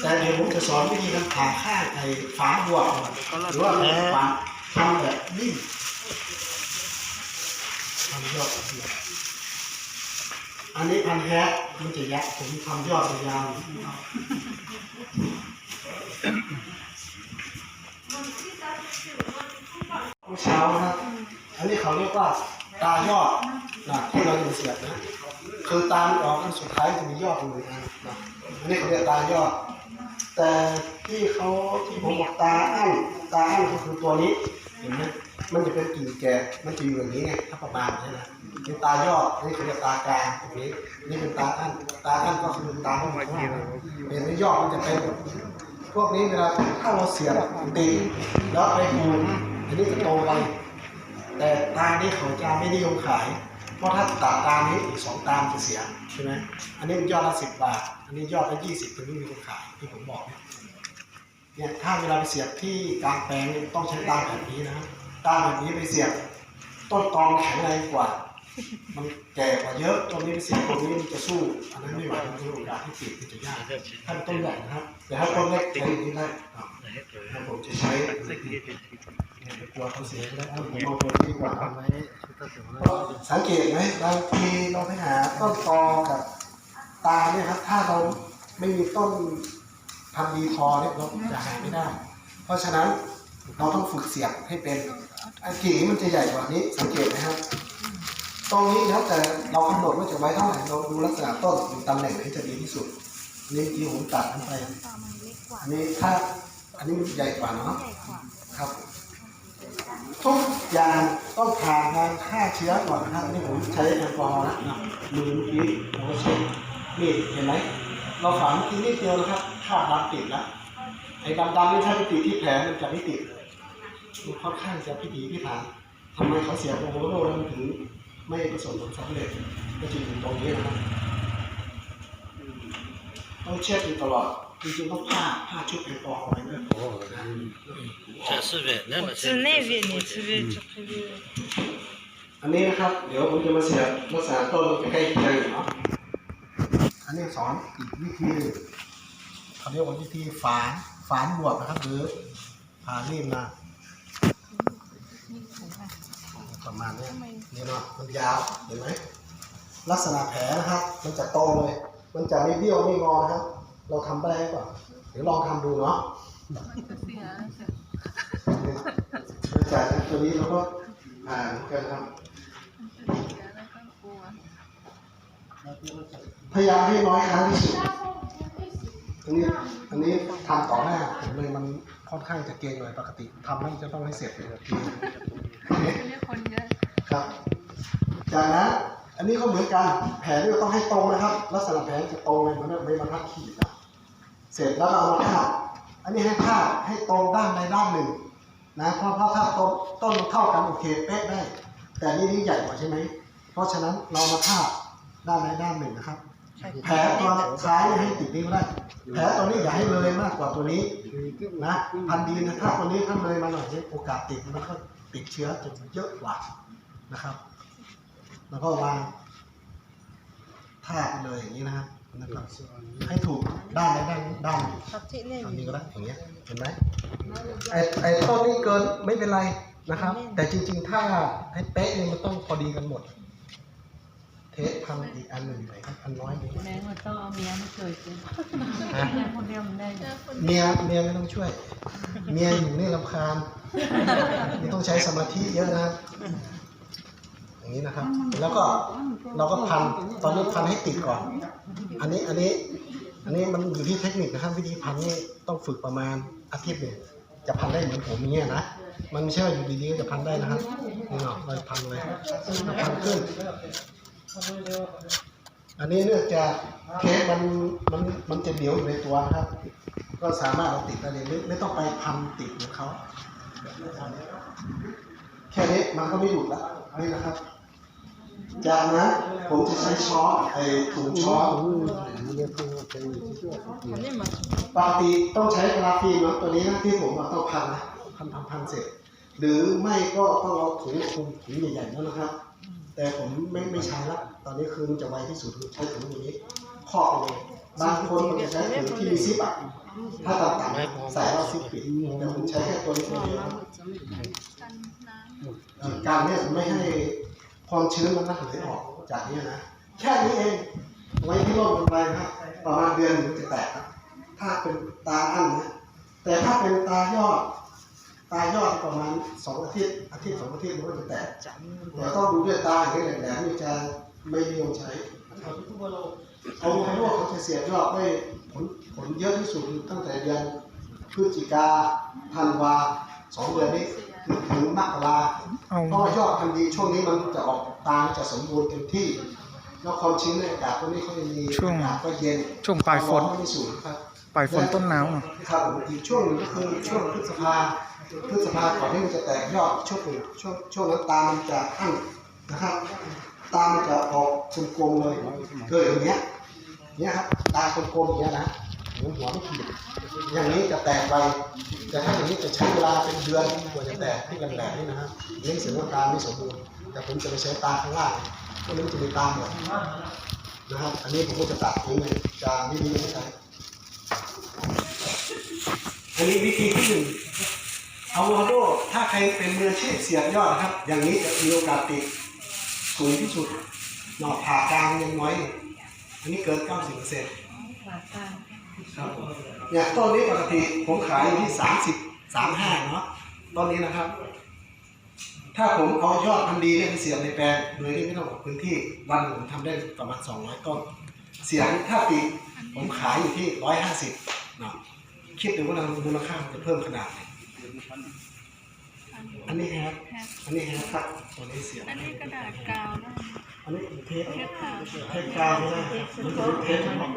แต่เดี๋ยวผมจะสอนวิธีการผ่าข้างไอ้ฝาบวกหรือว่าฝาทำแบบนิ่มทำยอดอันนี้พันแฮกมันจะยักผมทำยอดยาวเมื่อเช้านะอันนี้เขาเรียกว่าตายอดนะที่เราอยู่เสียบนะคือตามออกอันสุดท้ายจะมียอดอยู่เหมือนกันนะอันนี้เขาเรียกตายอด แต่ที่เขาที่ผมบอกตาอั้นตาอั้นก็คือตัวนี้เห็นไหมมันจะเป็นกิ่งแก่มันจะอยู่อย่างนี้ไงถ้าประมาณใช่ไหมเป็นตายอดอันนี่เขาเรียกตากลางตรงนี้นี่เป็นตาอั้นตาอั้นก็คือตาข้างบนข้างล่างเห็นไหมยอดมันจะเป็นพวกนี้เวลาถ้าเราเสียบตีแล้วไปปูอันนี้จะโตไว แต่ตานี้เขาจะไม่นิยมขาย เพราะถ้าตัดตานี้อีกสองตามจะเสียใช่ไหมอันนี้มันยอดละสิบบาท อันนี้ยอดละยี่สิบถึงไม่มีคนขายที่ผมบอกเนี่ยเนี่ยถ้าเวลาไปเสียบที่กลางแปลงเนี่ยต้องใช้ตาแบบนี้นะตาแบบนี้ไปเสียบต้นตองแข็งแรงกว่า มันแก่กว่าเยอะตรงนี้สียบตรงนี้มันจะสู้ อันนั้นไม่ไหวมันมีโอกาสที่ติดมันจะยากถ้านต้นใหญ่นะครับ แต่ถ้าต้นเล็กใช้อย่างนี้ได้ถ้าผมจะใช้ไม่กลัวเขาเสียก็ได้เอาผมเอาตัวนี้ดีกว่าสังเกตไหมบางทีเราไปหาต้นตอกับตาเนี่ยครับ ถ้าเราไม่มีต้นพันธุ์ดีพอเนี่ยเราจะหาไม่ได้ เพราะฉะนั้นเราต้องฝึกเสียบให้เป็นอันกิ่งมันจะใหญ่กว่านี้ สังเกตนะครับ ตรงนี้แล้วแต่เรากำหนดว่าจะไว้เท่าไหร่เราดูลักษณะต้นดูตำแหน่งไหนจะดีที่สุดอันนี้ที่ผมตัดขึ้นไปตามันเล็กกว่าอันนี้ถ้าอันนี้มันใหญ่กว่าเนาะใหญ่กว่าครับทุกอย่างต้องผ่านการฆ่าเชื้อก่อนนะครับนี่ผมใช้แอลกอฮอล์นะมือเมื่อกี้เราก็ใช้นี่เห็นไหมเราฝังทีนิดเดียวนะครับคราบน้ำติดแล้วไอ้ดำๆนี่ถ้าไปติดที่แผลมันจะไม่ติดเลยมันค่อนข้างจะพิถีพิถันทำไมเขาเสียโอโวโรแล้วมันถึง ไม่ประสบผลสำเร็จก็จะอยู่ตรงนี้นะครับต้องเช็ดอยู่ตลอดจริงๆต้องผ้าผ้าชุบแอลกอฮอล์ไว้ด้วยจะสุดเลยนะจะในเวียนนี่สุดเลยจะคือันนี้นะครับ เดี๋ยวผมจะมาเสียบรักษาต้นใกล้เคียงเนาะอันนี้สอนอีกวิธีเขาเรียกว่าวิธีฝานฝานบวกนะครับหรือผ่ารีบมา ประมาณเนี้ยนี่เนาะมันยาวเห็นไหมลักษณะแผลนะครับ มันจะตรงเลย มันจะไม่เบี้ยวไม่งอนะครับ เราทำได้หรือเปล่าเดี๋ยวลองทำดูเนาะจากตัวนี้เราก็อ่านกันครับพยายามให้น้อยครั้งที่สุดอันนี้อันนี้ทำต่อหน้าผมเลยมันค่อนข้างจะเก่งหน่อยปกติทำให้จะต้องให้เสร็จเลย ทีครับ จากนั้นอันนี้ก็เหมือนกันแผลที่เราต้องให้ตรงนะครับ ลักษณะแผลจะตรงเลยเหมือนไม่บรรทัดขีดอะเสร็จแล้วเราเอามาทาบอันนี้ให้ทาบให้ตรงด้านใดด้านหนึ่งนะเพราะเพราะถ้าต้นต้นเท่ากันโอเคเป๊ะได้ แต่นี่นี่ใหญ่กว่าใช่ไหมเพราะฉะนั้นเรามาทาบด้านใดด้านหนึ่งนะครับแผลตัวซ้ายให้ติดนิ้วได้ แผลตัวนี้อย่าให้เลยมากกว่าตัวนี้นะพันดีนะถ้าตัวนี้ถ้าเลยมาหน่อยเนี่ยโอกาสติดมันก็ ติดเชื้อจะเยอะกว่านะครับ แล้วก็วางทาบไปเลยอย่างนี้นะครับนะครับให้ถูกด้านใดด้านด้านหนึ่งครับที่นี่อันนี้ก็ได้อย่างเงี้ยเห็นไหมไอ้ไอ้ต้นนี้เกินไม่เป็นไรนะครับ แต่จริง ๆ ถ้าให้เป๊ะเนี่ยมันต้องพอดีกันหมด เทสทำอีกอันหนึ่งไหนครับอันน้อยนี้แม่มันต้องเอาเมียมาช่วยกินฮะแม่คนเดียวมันได้เมียเมียไม่ต้องช่วย เมียอยู่นี่ลำคาญนี่ ต้องใช้สมาธิเยอะนะครับ อย่างนี้นะครับ แล้วก็เราก็พันตอนนี้พันให้ติดก่อน อันนี้อันนี้ อันนี้มันอยู่ที่เทคนิคนะครับ วิธีพันนี่ต้องฝึกประมาณอาทิตย์หนึ่งจะพันได้เหมือนผมอย่างเงี้ยนะมันไม่ใช่ว่าอยู่ดีๆจะพันได้นะครับนี่เนาะเราพันเลยพันขึ้น อันนี้เนื่องจากเทปมันมันมันจะเหนียวอยู่ในตัวนะครับ ก็สามารถเอาติดได้เลยไม่ไม่ต้องไปพันติดเหมือนเขา แค่นี้มันก็ไม่หลุดแล้วนี่นะครับ จากนั้นผมจะใช้ช้อนไอ้ถุงช้อนอันนี้มาปกติต้องใช้กราฟีนเนะตัวนี้นะที่ผมเอาต้องพันนะพันพันพันเสร็จ หรือไม่ก็ต้องเอาถุงคลุมถุงใหญ่ๆแล้วนะครับ แต่ผมไม่ไม่ใช้ละตอนนี้คือมันจะไวที่สุดคือใช้ถุงอย่างนี้ครอบเลยบางคนก็จะใช้ถุงที่มีซิปอะ ถ้าต่ำๆใส่แล้วซิปปิดแต่ผมใช้แค่ตัวนี้เดียวการเนี่ยไม่ให้ความชื้นมันระเหยออกจากนี้นะ แค่นี้เอง ไว้ที่ร่มกันไปครับประมาณเดือนหนึ่งจะแตกครับถ้าเป็นตาอั้นนะ แต่ถ้าเป็นตายอด ตายอดประมาณสองอาทิตย์ อาทิตย์สองอาทิตย์มันก็จะแตกแต่ต้องดูด้วยตาอย่างนี้แหลมๆนี่จะไม่นิยมใช้เอาไว้ว่าเขาจะเสียบยอดได้ ผลผลเยอะที่สุดตั้งแต่เดือนพฤศจิกาธันวาสองเดือนนี้ถึงมกราเอาเพราะว่ายอดพันธุ์ดีช่วงนี้มันจะออกตาจะสมบูรณ์เต็มที่แล้วความชื้นในอากาศพวกนี้เขาจะมีช่วงอากาศก็เย็นช่วงปลายฝนความร้อก็ไม่สูงครับปลายฝนต้นหนาวเนาะครับผมอีกช่วงหนึ่งก็คือช่วงพฤษภาพฤษภาก่อนที่มันจะแตกยอดช่วงหนึ่งช่วงช่วงนั้นตามันจะอั้นนะครับตามันจะออกกลมๆเลยเกิดอย่างเงี้ย เนี้ยครับตากลมๆอย่างเงี้ยนะเหมือนหัวไม่ขีดอย่างนี้จะแตกไวแต่ถ้าอย่างนี้จะใช้เวลาเป็นเดือนกว่าจะแตกที่แหลมๆนี่นะครับนี่เสียงว่าตาไม่สมบูรณ์แต่ผมจะไปใช้ตาข้างล่างพวกนี้มันจะมีตาหมดนะครับอันนี้ผมก็จะตัดทิ้งเลยจะไม่มีไม่ใช้อันนี้วิธีที่หนึ่งเอาโวโดถ้าใครเป็นมืออาชีพเสียบยอดครับ อย่างนี้จะมีโอกาสติดสูงที่สุดหนอผ่ากลางยังน้อย อันนี้เกิน90เปอร์เซ็นต์ฝากกันครับผมอย่างต้นนี้ปกติผมขายอยู่ที่30 35เนาะต้นนี้นะครับ ถ้าผมเอายอดพันธุ์ดีเนี่ยไปเสียบในแปลงโดยที่ไม่ต้องออกพื้นที่วันหนึ่งผมทำได้ประมาณ200ต้น เสียงถ้าปีผมขายอยู่ที่150เนาะคิดดูว่ามูลค่ามันจะเพิ่มขนาดไหนอันนี้ครับ อันนี้ครับตัวนี้เสียบอันนี้กระดาษกาวนะ อันนี้เทปเทปกาวเทปกาวไม่ได้ครับมันจะเป็นเทปเฉพาะ